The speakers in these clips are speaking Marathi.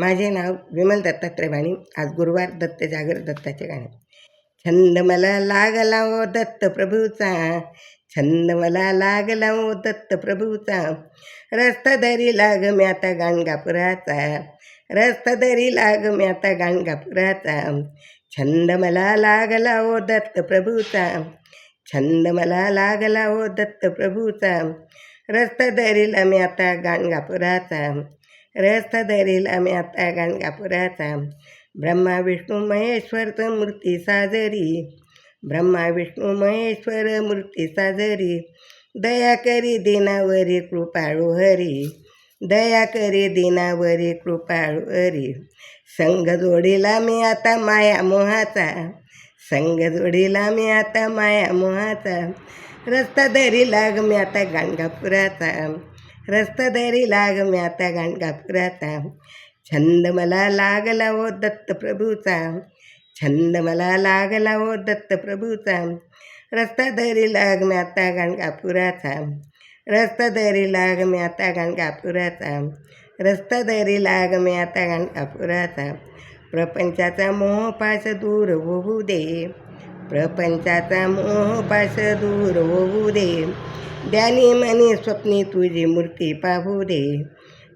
माझे नाव विमल दत्तात्रय वाणी आज गुरुवार दत्त जागर दत्ताचे गाणे. छंद मला लागला ओ दत्त प्रभूचा छंद मला लागला ओ दत्त प्रभूचा. रस्ता दरी लाग मी आता गाणगापुराचा रस्ता दरी लाग मी आता गाणगापुराचा छंद मला लागला ओ दत्त प्रभूचा छंद मला लागला ओ दत्त प्रभूचा. रस्ता दरीला मी आता गाणगापुराचा रस्ता दरीला मी आता गाणगापुराचा ब्रह्मा विष्णू महेश्वर मूर्ती साजरी. ब्रह्मा विष्णू महेश्वर मूर्ती साजरी. दया करी दिनावरी कृपाळू हरी. दया करी दिनावरी कृपाळू हरी. संघ जोडीला मी आता माया मोहाचा. संघ जोडीला मी आता माया मोहाचा. रस्ता धरी लाग मी आता गाणगापुराचा रस्त धरी लाग म्याता आता गाणगापुराचा छंद मला लागला ओ दत्त प्रभूचा छंद मला लागला ओ दत्त प्रभूचा रस्ता धरी लाग म्याता आता गाणगापुराचा रस्ता धरी लाग म्याता आता गाणगापुराचा रस्ता धरी लाग म्याता आता गाणगापुराचा प्रपंचाचा मोहपाश दूर होऊ दे। प्रपंचाचा मोहपाश दूर होऊ दे। ध्यानी मने स्वप्नी तुझी मूर्ती पाहू दे.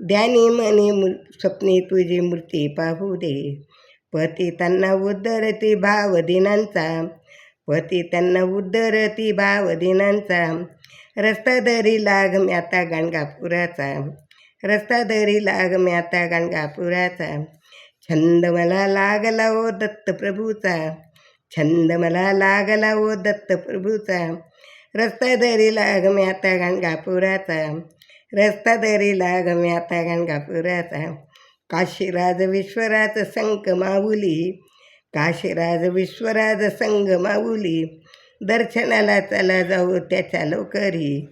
ध्यानी मने मु स्वप्नी तुझी मूर्ती पाहू दे. पती त्यांना उद्धरती भाव दिनांचा. पती त्यांना उद्धरती भाव दिनांचा. रस्ता दरी लाग म्याता आता गाणगापुराचा. रस्ता दरी लाग म्याता आता गाणगापुराचा. छंद मला लागला ओ दत्त प्रभूचा. छंद मला लागला ओ दत्त प्रभूचा. रस्ता दरी लाग मी आता गाणगापुराचा रस्ता दरी लाग मी आता गाणगापुराचा काशीराज विश्वराज संक माऊली. काशीराज विश्वराज संग माऊली. दर्शनाला चला जाऊ त्याच्या लवकरी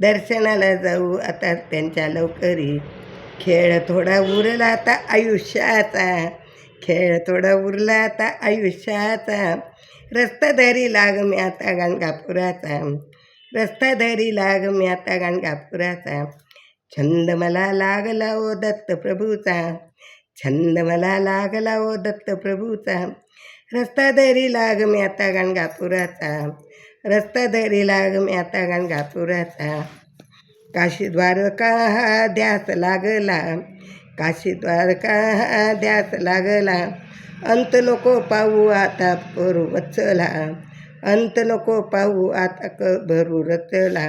दर्शनाला जाऊ आता त्यांच्या लवकरी खेळ थोडा उरला आता आयुष्याचा. खेळ थोडा उरला आता आयुष्याचा. रस्ता धरी लाग मी आता गाणगापुराचा रस्ता धरी लाग मी आता गाणगापुराचा छंद मला लागला ओ दत्त प्रभूचा। छंद मला लागला ओ दत्त प्रभूचा। रस्ता धरी लाग मी आता गाणगापुराचा रस्ता धरी लाग मी आता गाणगापुराचा काशी द्वारका हा ध्यास लागला। काशी द्वारका हा ध्यास लागला. अंत नको पाहू आता करू वचला. अंत नको पाहू आता क भरू रचला.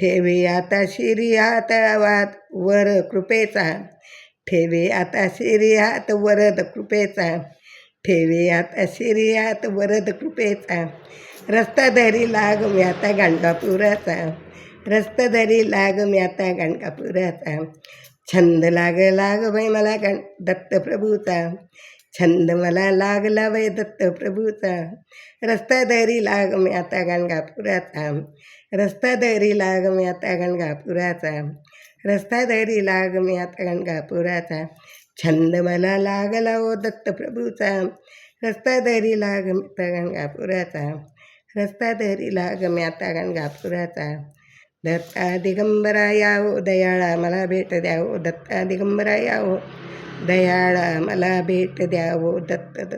ठेवी आता शिरी हात वात वर कृपेचा. ठेवी आता शिरी हात वरद कृपेचा. ठेवी आता शिरी हात वरद कृपेचा. रस्ता धरी लाग मी आता गाणगापुराचा. रस्ता धरी लाग मी आता गाणगापुराचा. छंद लाग लाग बाई मला गण दत्त प्रभूचा छंद मला लागला दत्त प्रभूचा रस्ता दरी लाग मी आता गाणगापुराचा रस्ता दरी लाग मी आता गाणगापुराचा रस्ता दरी लाग मी आता गाणगापुराचा छंद मला लागला ओ दत्त प्रभूचा रस्ता दरी लाग मी आता गाणगापुराचा रस्ता दरी लाग मी आता गाणगापुराचा दत्ता दिगंबरा यावो दयाळा मला भेट द्यावो दत्ता दिगंबरा यावो दयाळा मला भेट द्यावो दत्त दत्त